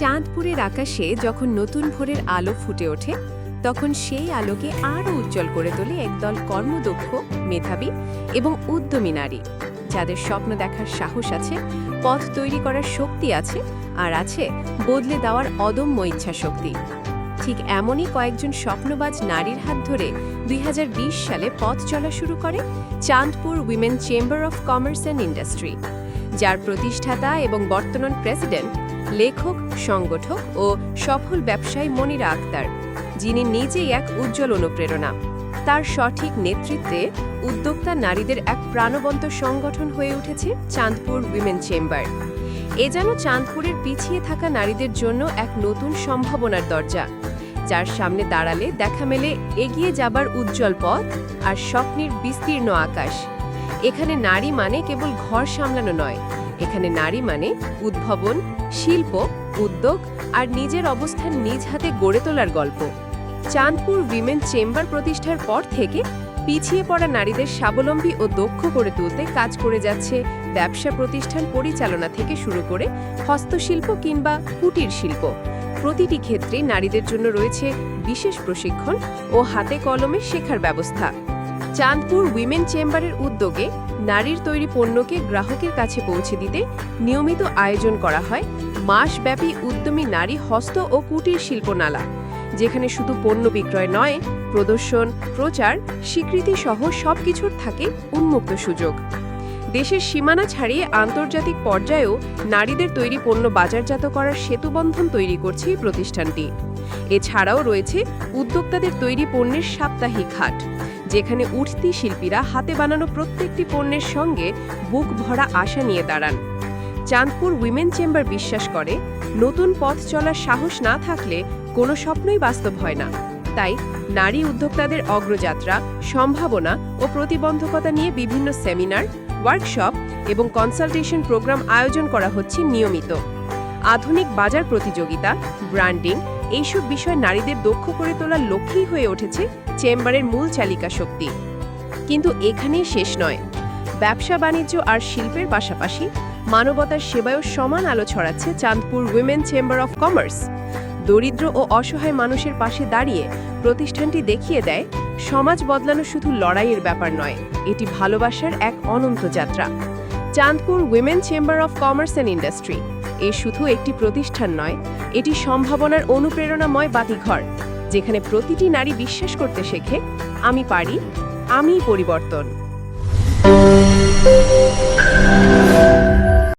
চাঁদপুরের আকাশে যখন নতুন ভোরের আলো ফুটে ওঠে, তখন সেই আলোকে আরও উজ্জ্বল করে তোলে একদল কর্মদক্ষ, মেধাবী এবং উদ্যমী নারী, যাদের স্বপ্ন দেখার সাহস আছে, পথ তৈরি করার শক্তি আছে আর আছে বদলে দেওয়ার অদম্য ইচ্ছা শক্তি ঠিক এমনই কয়েকজন স্বপ্নবাজ নারীর হাত ধরে দুই হাজার বিশ সালে পথ চলা শুরু করে Chandpur women chamber of commerce and industry, যার প্রতিষ্ঠাতা এবং বর্তমান প্রেসিডেন্ট লেখক, সংগঠক ও সফল ব্যবসায়ী মনিরা আক্তার, যিনি নিজেই এক উজ্জ্বল অনুপ্রেরণা। তার সঠিক নেতৃত্বে উদ্যোক্তা নারীদের এক প্রাণবন্ত সংগঠন হয়ে উঠেছে চাঁদপুর উইমেন চেম্বার। এ যেন চাঁদপুরের পিছিয়ে থাকা নারীদের জন্য এক নতুন সম্ভাবনার দরজা, যার সামনে দাঁড়ালে দেখা মেলে এগিয়ে যাবার উজ্জ্বল পথ আর স্বপ্নের বিস্তীর্ণ আকাশ। এখানে নারী মানে কেবল ঘর সামলানো নয়। এখানে নারী মানে উদ্ভাবন, শিল্প, উদ্যোগ আর নিজের অবস্থান নিজ হাতে গড়ে তোলার গল্প। চাঁদপুর উইমেন চেম্বার প্রতিষ্ঠার পর থেকে পিছিয়ে পড়া নারীদের স্বাবলম্বী ও দক্ষ করে তুলতে কাজ করে যাচ্ছে ব্যবসা প্রতিষ্ঠান পরিচালনা থেকে শুরু করে হস্তশিল্প কিংবা কুটির শিল্প। প্রতিটি ক্ষেত্রে নারীদের জন্য রয়েছে বিশেষ প্রশিক্ষণ ও হাতে কলমে শেখার ব্যবস্থা। চাঁদপুর উইমেন চেম্বারের উদ্যোগে নারীর তৈরি পণ্যকে গ্রাহকের কাছে পৌঁছে দিতে নিয়মিত আয়োজন করা হয় মাসব্যাপী উদ্যমী নারী হস্ত ও কুটির শিল্পনালা, যেখানে শুধু পণ্য বিক্রয় নয়, প্রদর্শন, প্রচার, স্বীকৃতি সহ সবকিছুর থাকে উন্মুক্ত সুযোগ। দেশের সীমানা ছাড়িয়ে আন্তর্জাতিক পর্যায়েও নারীদের তৈরি পণ্য বাজারজাত করার সেতুবন্ধন তৈরি করছে এই প্রতিষ্ঠানটি। এছাড়াও রয়েছে উদ্যোক্তাদের তৈরি পণ্যের সাপ্তাহিক হাট, যেখানে উঠতি শিল্পীরা হাতে বানানো প্রত্যেকটি পণ্যের সঙ্গে বুক ভরা আশা নিয়ে দাঁড়ান। চাঁদপুর উইমেন চেম্বার বিশ্বাস করে, নতুন পথ চলার সাহস না থাকলে কোনো স্বপ্নই বাস্তব হয় না। তাই নারী উদ্যোক্তাদের অগ্রযাত্রা, সম্ভাবনা ও প্রতিবন্ধকতা নিয়ে বিভিন্ন সেমিনার ওয়ার্কশপ এবং কনসালটেশন প্রোগ্রাম আয়োজন করা হচ্ছে নিয়মিত। আধুনিক বাজার প্রতিযোগিতা ব্র্যান্ডিং এইসব বিষয় নারীদের দক্ষ করে তোলার লক্ষ্যই হয়ে উঠেছে চেম্বারের মূল চালিকা শক্তি। কিন্তু এখানেই শেষ নয়। ব্যবসা বাণিজ্য আর শিল্পের পাশাপাশি মানবতার সেবায়ও সমান আলো ছড়াচ্ছে Chandpur women chamber of commerce দরিদ্র ও অসহায় মানুষের পাশে দাঁড়িয়ে প্রতিষ্ঠানটি দেখিয়ে দেয়, সমাজ বদলানো শুধু লড়াইয়ের ব্যাপার নয়, এটি ভালোবাসার এক অনন্ত যাত্রা। Chandpur women chamber of commerce and industry, এ শুধু একটি প্রতিষ্ঠান নয়, এটি সম্ভাবনার অনুপ্রেরণাময় বাতিঘর, যেখানে প্রতিটি নারী বিশ্বাস করতে শেখে, আমি পারি, আমিই পরিবর্তন।